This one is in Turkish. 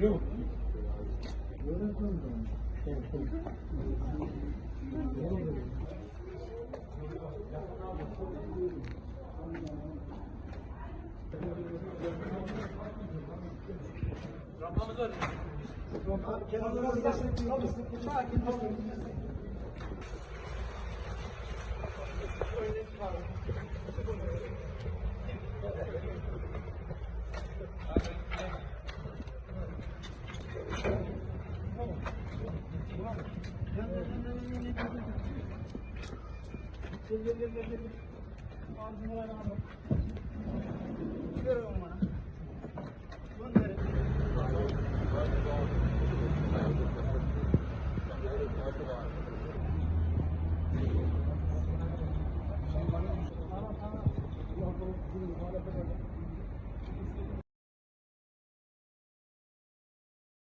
Biliyor musun? Kenarlara bir destek kalmasın. Sakin olun. Gel gel gel gel. Ağzını ver abi.